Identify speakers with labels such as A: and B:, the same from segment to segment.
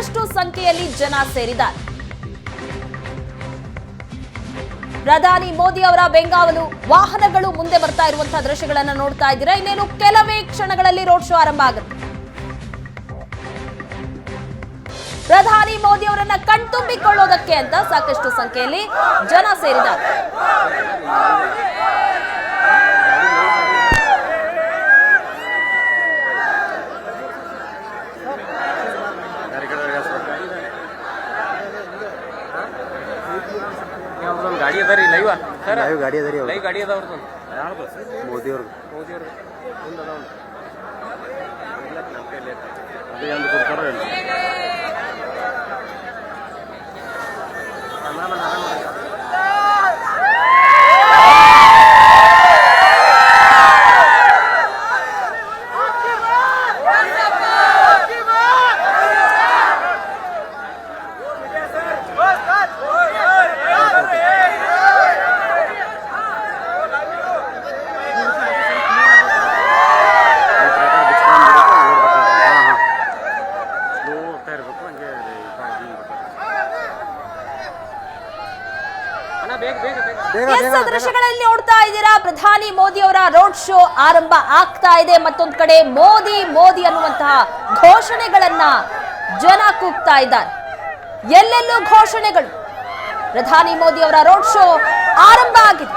A: ಸಾಕಷ್ಟು ಸಂಖ್ಯೆಯಲ್ಲಿ ಜನ ಸೇರಿದ್ದಾರೆ. ಪ್ರಧಾನಿ ಮೋದಿ ಅವರ ಬೆಂಗಾವಲು, ವಾಹನಗಳು ಮುಂದೆ ಬರ್ತಾ ಇರುವಂತಹ ದೃಶ್ಯಗಳನ್ನು ನೋಡ್ತಾ ಇದ್ದೀರಾ? ಇನ್ನೇನು ಕೆಲವೇ ಕ್ಷಣಗಳಲ್ಲಿ ರೋಡ್ ಶೋ ಆರಂಭ ಆಗುತ್ತೆ. ಪ್ರಧಾನಿ ಮೋದಿ ಅವರನ್ನ ಕಣ್ತುಂಬಿಕೊಳ್ಳೋದಕ್ಕೆ ಅಂತ ಸಾಕಷ್ಟು ಸಂಖ್ಯೆಯಲ್ಲಿ ಜನ ಸೇರಿದ್ದಾರೆ
B: ಅವ್ರದೊಂದು ಗಾಡಿ ಅದ ರೀ ಲೈವ್ ಸರ್
C: ಲೈವ್ ಗಾಡಿ ಅದ ರೀ
B: ಲೈವ್ ಗಾಡಿ ಅದ ಅವ್ರದೊಂದು
C: ಮೋದಿ ಅವ್ರದ್ದು
B: ಮೋದಿ ಅವ್ರದ್ದು ಮುಂದೆ ಅದ ಒಂದು
C: ಕೊಡ್ತಾರ.
A: ಎಸ್ ದೃಶ್ಯಗಳಲ್ಲಿ ನೋಡ್ತಾ ಇದ್ದೀರಾ? ಪ್ರಧಾನಿ ಮೋದಿ ಅವರ ರೋಡ್ ಶೋ ಆರಂಭ ಆಗ್ತಾ ಇದೆ. ಮತ್ತೊಂದು ಕಡೆ ಮೋದಿ ಮೋದಿ ಅನ್ನುವಂತಹ ಘೋಷಣೆಗಳನ್ನ ಜನ ಕೂಗ್ತಾ ಇದ್ದಾರೆ. ಎಲ್ಲೆಲ್ಲೂ ಘೋಷಣೆಗಳು. ಪ್ರಧಾನಿ ಮೋದಿ ಅವರ ರೋಡ್ ಶೋ ಆರಂಭ ಆಗಿದೆ.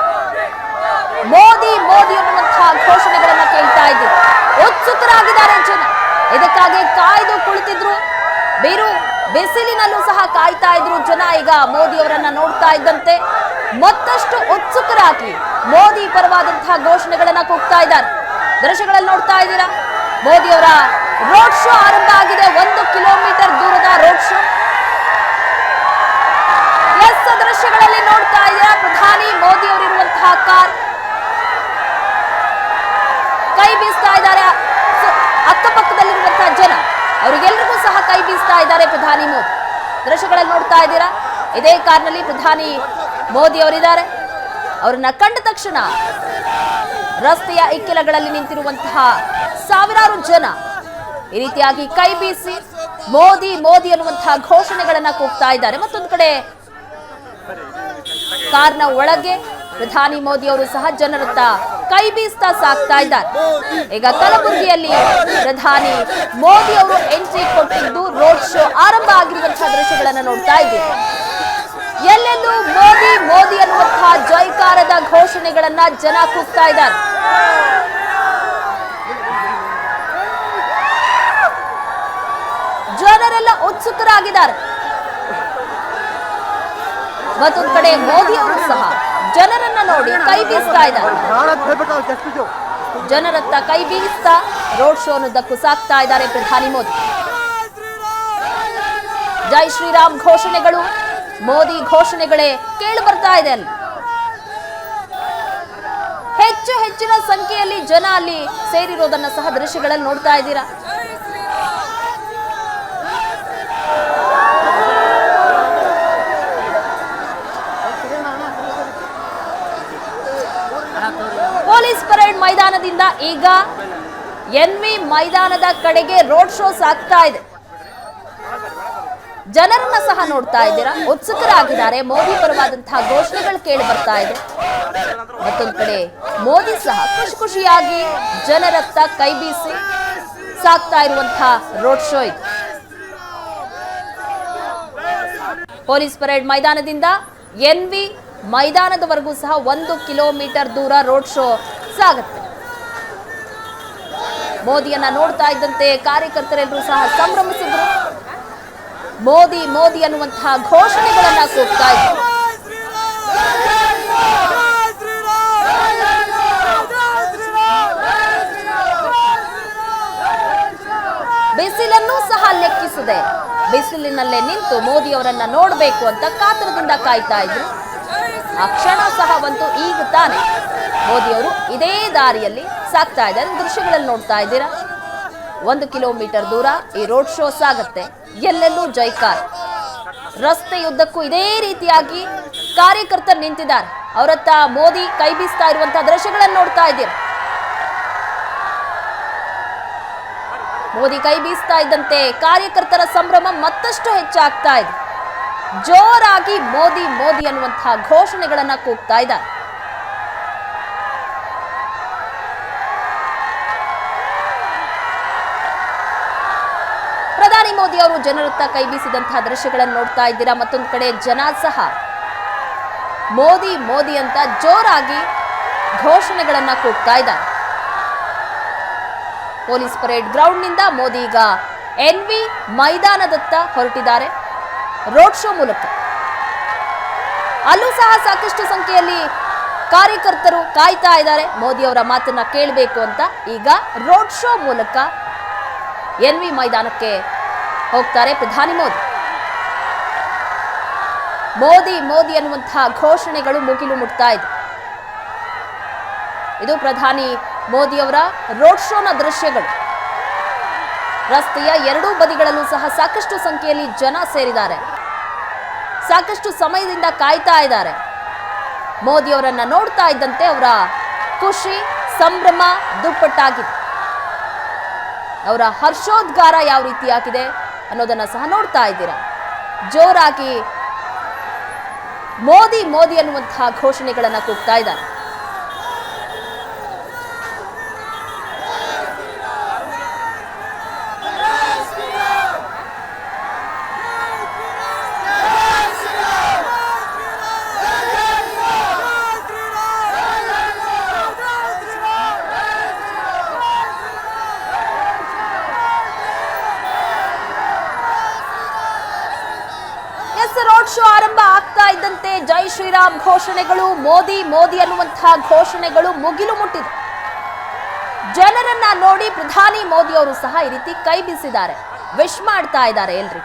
A: ಮೋದಿ ಮೋದಿ ಅನ್ನುವಂತಹ ಘೋಷಣೆಗಳನ್ನ ಕೇಳ್ತಾ ಇದ್ದೀವಿ. ಉತ್ಸುಕರಾಗಿದ್ದಾರೆ ಜನ. ಇದಕ್ಕಾಗಿ ಕಾಯ್ದು ಕುಳಿತಿದ್ರು. ಬೇರು ಬಿಸಿಲಿನಲ್ಲೂ ಸಹ ಕಾಯ್ತಾ ಇದ್ರು ಜನ. ಈಗ ಮೋದಿ ಅವರನ್ನ ನೋಡ್ತಾ ಇದ್ದಂತೆ. ಮತ್ತಷ್ಟು ಉತ್ಸುಕರಾಗಿ ಮೋದಿ ಪರವಾದಂತಹ ಘೋಷಣೆಗಳನ್ನ ಕೂಗ್ತಾ ಇದ್ದಾರೆ. ದೃಶ್ಯಗಳಲ್ಲಿ ನೋಡ್ತಾ ಇದ್ದೀರಾ? ಮೋದಿ ಅವರ ರೋಡ್ ಶೋ ಆರಂಭ ಆಗಿದೆ. ಒಂದು ಕಿಲೋಮೀಟರ್ ದೂರದ ರೋಡ್ ಶೋ. ಎಸ್, ದೃಶ್ಯಗಳಲ್ಲಿ ನೋಡ್ತಾ ಇದ್ದೀರಾ? ಪ್ರಧಾನಿ ಮೋದಿ ಅವರಿರುವಂತಹ ಕಾರ್. ಕೈ ಬೀಸ್ತಾ ಇದ್ದಾರೆ. ಅಕ್ಕಪಕ್ಕದಲ್ಲಿರುವಂತಹ ಜನ. ಅವರಿಗೆಲ್ಲರಿಗೂ ಸಹ ಕೈ ಬೀಸ್ತಾ ಇದ್ದಾರೆ ಪ್ರಧಾನಿ ಮೋದಿ. ದೃಶ್ಯಗಳಲ್ಲಿ ನೋಡ್ತಾ ಇದ್ದೀರಾ? ಇದೇ ಕಾರ್ನಲ್ಲಿ ಪ್ರಧಾನಿ ಮೋದಿ ಅವರಿದ್ದಾರೆ. ಅವರನ್ನ ಕಂಡ ತಕ್ಷಣ ರಸ್ತೆಯ ಇಕ್ಕೆಲಗಳಲ್ಲಿ ನಿಂತಿರುವಂತಹ ಸಾವಿರಾರು ಜನ ಈ ರೀತಿಯಾಗಿ ಕೈ ಬೀಸಿ ಮೋದಿ ಮೋದಿ ಅನ್ನುವಂತಹ ಘೋಷಣೆಗಳನ್ನ ಕೂಗ್ತಾ ಇದ್ದಾರೆ. ಮತ್ತೊಂದು ಕಡೆ ಕಾರ್ನ ಒಳಗೆ ಪ್ರಧಾನಿ ಮೋದಿ ಅವರು ಸಹ ಜನರತ್ತ ಕೈ ಬೀಸ್ತಾ ಸಾಕ್ತಾ ಇದ್ದಾರೆ. ಈಗ ಕಲಬುರಗಿಯಲ್ಲಿ ಪ್ರಧಾನಿ ಮೋದಿ ಅವರು ಎಂಟ್ರಿ ಕೊಟ್ಟಿದ್ದು ರೋಡ್ ಶೋ ಆರಂಭ ಆಗಿರುವಂತಹ ದೃಶ್ಯಗಳನ್ನ ನೋಡ್ತಾ ಇದ್ದೀವಿ. ಎಲ್ಲೆಲ್ಲೂ ಮೋದಿ ಮೋದಿ ಅನ್ನುವಂತಹ ಜೈಕಾರದ ಘೋಷಣೆಗಳನ್ನ ಜನ ಕೂಗ್ತಾ ಇದ್ದಾರೆ. ಜನರೆಲ್ಲ ಉತ್ಸುಕರಾಗಿದ್ದಾರೆ. ಮತ್ತೊಂದ್ ಕಡೆ ಮೋದಿ ಅವರು ಸಹ ಜನರನ್ನ ನೋಡಿ ಕೈ ಬೀಸ್ತಾ ಇದ್ದಾರೆ. ಜನರತ್ತ ಕೈ ಬೀಸ್ತಾ ರೋಡ್ ಶೋ ಅನ್ನೋದಕ್ಕೂ ಸಾಕ್ತಾ ಇದ್ದಾರೆ ಪ್ರಧಾನಿ ಮೋದಿ. ಜೈ ಶ್ರೀರಾಮ್ ಘೋಷಣೆಗಳು. ಮೋದಿ ಘೋಷಣೆಗಳೇ ಕೇಳಿ ಬರ್ತಾ ಇದೆ. ಅಲ್ಲಿ ಹೆಚ್ಚು ಹೆಚ್ಚಿನ ಸಂಖ್ಯೆಯಲ್ಲಿ ಜನ ಅಲ್ಲಿ ಸೇರಿರೋದನ್ನ ಸಹ ದೃಶ್ಯಗಳಲ್ಲಿ ನೋಡ್ತಾ ಇದ್ದೀರಾ. ಪೊಲೀಸ್ ಪರೇಡ್ ಮೈದಾನದಿಂದ ಈಗ ಎನ್ವಿ ಮೈದಾನದ ಕಡೆಗೆ ರೋಡ್ ಶೋ ಆಗ್ತಾ ಇದೆ. ಜನರನ್ನ ಸಹ ನೋಡ್ತಾ ಇದ್ದೀರಾ? ಉತ್ಸುಕರಾಗಿದ್ದಾರೆ. ಮೋದಿ ಪರವಾದಂತಹ ಘೋಷಣೆಗಳು ಕೇಳಿ ಬರ್ತಾ ಇದೆ. ಮತ್ತೊಂದು ಕಡೆ, ಮೋದಿ ಸಹ ಖುಷಿ ಖುಷಿಯಾಗಿ ಜನರತ್ತ ಕೈ ಬೀಸಿ ಸಾಕ್ತಾ ಇರುವಂತಹ ರೋಡ್ ಶೋ ಇದು. ಪೊಲೀಸ್ ಪರೇಡ್ ಮೈದಾನದಿಂದ ಎನ್ ವಿ ಮೈದಾನದವರೆಗೂ ಸಹ ಒಂದು ಕಿಲೋಮೀಟರ್ ದೂರ ರೋಡ್ ಶೋ ಸಾಗುತ್ತೆ. ಮೋದಿಯನ್ನ ನೋಡ್ತಾ ಇದ್ದಂತೆ ಕಾರ್ಯಕರ್ತರೆಲ್ಲರೂ ಸಹ ಸಂಭ್ರಮಿಸಿದ್ರು. ಮೋದಿ ಮೋದಿ ಅನ್ನುವಂತಹ ಘೋಷಣೆಗಳನ್ನ ಕೂಗ್ತಾ ಇದ್ರು ಬಿಸಿಲನ್ನು ಸಹ ಲೆಕ್ಕಿಸದೆ. ಬಿಸಿಲಿನಲ್ಲೇ ನಿಂತು ಮೋದಿ ಅವರನ್ನ ನೋಡಬೇಕು ಅಂತ ಕಾತರದಿಂದ ಕಾಯ್ತಾ ಇದ್ರು. ಆ ಕ್ಷಣ ಸಹ ಬಂತು, ಈಗ ತಾನೆ. ಮೋದಿಯವರು ಇದೇ ದಾರಿಯಲ್ಲಿ ಸಾಕ್ತಾ ಇದ್ದಾರೆ. ದೃಶ್ಯಗಳಲ್ಲಿ ನೋಡ್ತಾ ಇದ್ದೀರಾ? ಒಂದು ಕಿಲೋಮೀಟರ್ ದೂರ ಈ ರೋಡ್ ಶೋ ಸಾಗುತ್ತೆ. ಎಲ್ಲೆಲ್ಲೂ ಜೈಕಾರ್. ರಸ್ತೆಯುದ್ದಕ್ಕೂ ಇದೇ ರೀತಿಯಾಗಿ ಕಾರ್ಯಕರ್ತರು ನಿಂತಿದ್ದಾರೆ. ಅವರತ್ತ ಮೋದಿ ಕೈ ಬೀಸ್ತಾ ಇರುವಂತಹ ದೃಶ್ಯಗಳನ್ನು ನೋಡ್ತಾ ಇದ್ದೀರಿ. ಮೋದಿ ಕೈ ಬೀಸ್ತಾ ಇದ್ದಂತೆ ಕಾರ್ಯಕರ್ತರ ಸಂಭ್ರಮ ಮತ್ತಷ್ಟು ಹೆಚ್ಚಾಗ್ತಾ ಇದೆ. ಜೋರಾಗಿ ಮೋದಿ ಮೋದಿ ಅನ್ನುವಂತಹ ಘೋಷಣೆಗಳನ್ನ ಕೂಗ್ತಾ ಇದ್ದಾರೆ. ಪ್ರಧಾನಿ ಮೋದಿ ಅವರು ಜನರತ್ತ ಕೈ ಬೀಸಿದಂತಹ ದೃಶ್ಯಗಳನ್ನು ನೋಡ್ತಾ ಇದ್ದೀರಾ? ಮತ್ತೊಂದು ಕಡೆ ಜನ ಸಹ ಮೋದಿ ಮೋದಿ ಅಂತ ಜೋರಾಗಿ ಘೋಷಣೆಗಳನ್ನ ಕೂಗ್ತಾ ಇದ್ದಾರೆ. ಪೊಲೀಸ್ ಪರೇಡ್ ಗ್ರೌಂಡ್ನಿಂದ ಮೋದಿ ಈಗ ಎನ್ ವಿ ಮೈದಾನದತ್ತ ಹೊರಟಿದ್ದಾರೆ. ರೋಡ್ ಶೋ ಮೂಲಕ. ಅಲ್ಲೂ ಸಹ ಸಾಕಷ್ಟು ಸಂಖ್ಯೆಯಲ್ಲಿ ಕಾರ್ಯಕರ್ತರು ಕಾಯ್ತಾ ಇದ್ದಾರೆ. ಮೋದಿ ಅವರ ಮಾತನ್ನ ಕೇಳಬೇಕು ಅಂತ ಈಗ ರೋಡ್ ಶೋ ಮೂಲಕ ಎನ್ ವಿ ಮೈದಾನಕ್ಕೆ ಹೋಗ್ತಾರೆ ಪ್ರಧಾನಿ ಮೋದಿ. ಮೋದಿ ಮೋದಿ ಅನ್ನುವಂತಹ ಘೋಷಣೆಗಳು ಮುಗಿಲು ಮುಟ್ತಾ ಇದೆ. ಇದು ಪ್ರಧಾನಿ ಮೋದಿಯವರ ರೋಡ್ ಶೋನ ದೃಶ್ಯಗಳು. ರಸ್ತೆಯ ಎರಡೂ ಬದಿಗಳಲ್ಲೂ ಸಹ ಸಾಕಷ್ಟು ಸಂಖ್ಯೆಯಲ್ಲಿ ಜನ ಸೇರಿದ್ದಾರೆ. ಸಾಕಷ್ಟು ಸಮಯದಿಂದ ಕಾಯ್ತಾ ಇದ್ದಾರೆ. ಮೋದಿಯವರನ್ನ ನೋಡ್ತಾ ಇದ್ದಂತೆ ಅವರ ಖುಷಿ, ಸಂಭ್ರಮ ದುಪ್ಪಟ್ಟಾಗಿದೆ. ಅವರ ಹರ್ಷೋದ್ಗಾರ ಯಾವ ರೀತಿಯಾಗಿದೆ ಅನ್ನೋದನ್ನ ಸಹ ನೋಡ್ತಾ ಇದ್ದೀರಾ? ಜೋರಾಗಿ ಮೋದಿ ಮೋದಿ ಅನ್ನುವಂತಹ ಘೋಷಣೆಗಳನ್ನ ಕೂಗ್ತಾ ಇದ್ದಾರೆ. ಶೋ ಆರಂಭ ಆಗ್ತಾ ಇದ್ದಂತೆ ಜೈ ಶ್ರೀರಾಮ್ ಘೋಷಣೆಗಳು, ಮೋದಿ ಮೋದಿ ಅನ್ನುವಂತಹ ಘೋಷಣೆಗಳು ಮುಗಿಲು ಮುಟ್ಟಿದೆ. ಜನರನ್ನ ನೋಡಿ ಪ್ರಧಾನಿ ಮೋದಿ ಅವರು ಸಹ ಈ ರೀತಿ ಕೈ ಬೀಸಿದ್ದಾರೆ. ವಿಶ್ ಮಾಡ್ತಾ ಇದ್ದಾರೆ ಎಲ್ರಿ.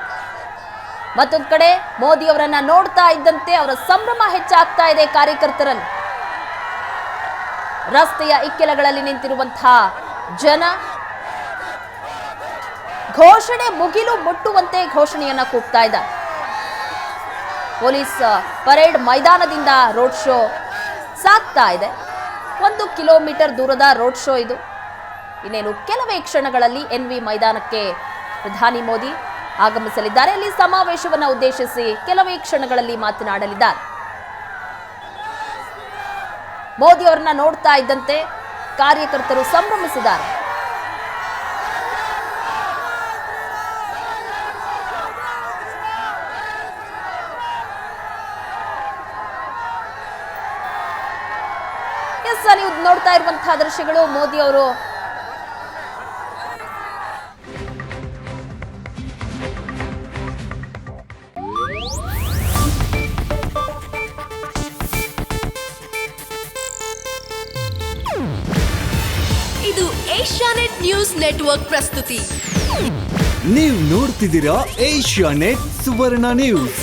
A: ಮತ್ತೊಂದ್ ಕಡೆ ಮೋದಿ ಅವರನ್ನ ನೋಡ್ತಾ ಇದ್ದಂತೆ ಅವರ ಸಂಭ್ರಮ ಹೆಚ್ಚಾಗ್ತಾ ಇದೆ ಕಾರ್ಯಕರ್ತರಲ್ಲಿ. ರಸ್ತೆಯ ಇಕ್ಕೆಲಗಳಲ್ಲಿ ನಿಂತಿರುವಂತಹ ಜನ ಘೋಷಣೆ ಮುಗಿಲು ಮುಟ್ಟುವಂತೆ ಘೋಷಣೆಯನ್ನ ಕೂಗ್ತಾ ಇದ್ದಾರೆ. ಪೊಲೀಸ್ ಪರೇಡ್ ಮೈದಾನದಿಂದ ರೋಡ್ ಶೋ ಸಾಗ್ತಾ ಇದೆ. ಒಂದು ಕಿಲೋಮೀಟರ್ ದೂರದ ರೋಡ್ ಶೋ ಇದು. ಇನ್ನೇನು ಕೆಲವೇ ಕ್ಷಣಗಳಲ್ಲಿ ಎನ್ ವಿ ಮೈದಾನಕ್ಕೆ ಪ್ರಧಾನಿ ಮೋದಿ ಆಗಮಿಸಲಿದ್ದಾರೆ. ಅಲ್ಲಿ ಸಮಾವೇಶವನ್ನು ಉದ್ದೇಶಿಸಿ ಕೆಲವೇ ಕ್ಷಣಗಳಲ್ಲಿ ಮಾತನಾಡಲಿದ್ದಾರೆ. ಮೋದಿ ಅವರನ್ನ ನೋಡ್ತಾ ಇದ್ದಂತೆ ಕಾರ್ಯಕರ್ತರು ಸಂಭ್ರಮಿಸಿದ್ದಾರೆ. ಎಸ್ ನೀವು ನೋಡ್ತಾ ಇರುವಂತಹ ದೃಶ್ಯಗಳು ಮೋದಿ ಅವರು.
D: ಇದು ಏಷ್ಯಾನೆಟ್ ನ್ಯೂಸ್ ನೆಟ್ವರ್ಕ್ ಪ್ರಸ್ತುತಿ.
E: ನೀವು ನೋಡ್ತಿದ್ದೀರಾ ಏಷ್ಯಾ ನೆಟ್ ಸುವರ್ಣ ನ್ಯೂಸ್.